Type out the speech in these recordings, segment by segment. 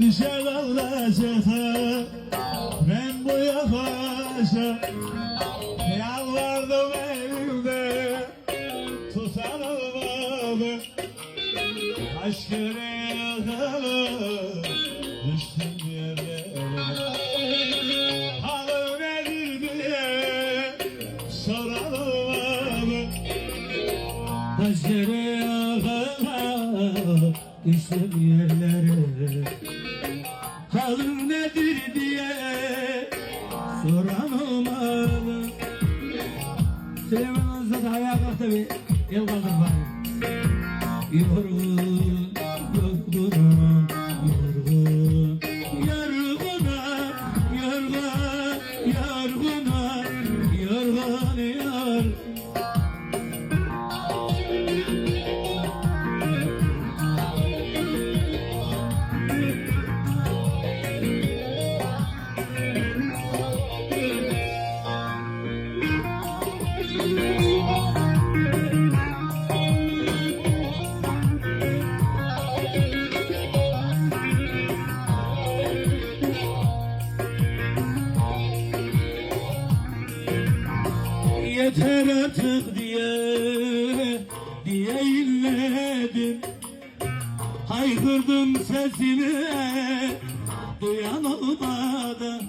Düşer alacaksa ben bu yavaşa Yalvardım elimde tutan Aşkını Halı nedir diye soran olmadı Taşları yakala düştüm yerlere Halım nedir diye soran olmadı Süleyman da ayağa kalktı bir el kaldır bari Yorgun, Yeter artık diye diye inledim. Haykırdım sesimi duyan olmadı.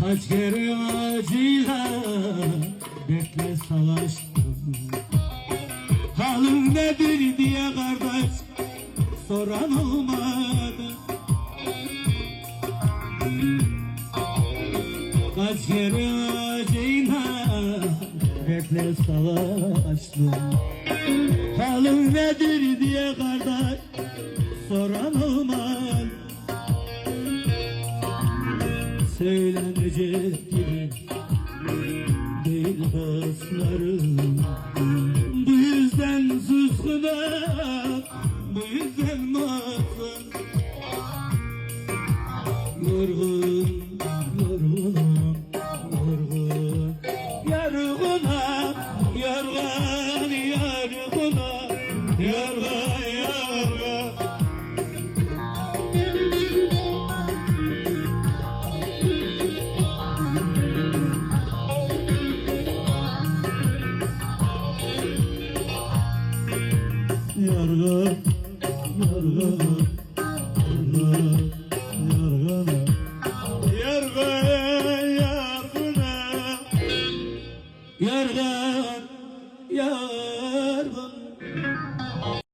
Kaç kere acıyla bekle savaştım. Halim nedir diye kardeş soran olmadı Kaç kere acıyla bekle savaştım Halim nedir diye kardeş soran olmadı Söylenecek gibi değil dostlarım. Bu yüzden suskunum, bu yüzden mahzun Yorgun, yorgunum Yorgun, yorgun Yorgun, yorgun, yorgun,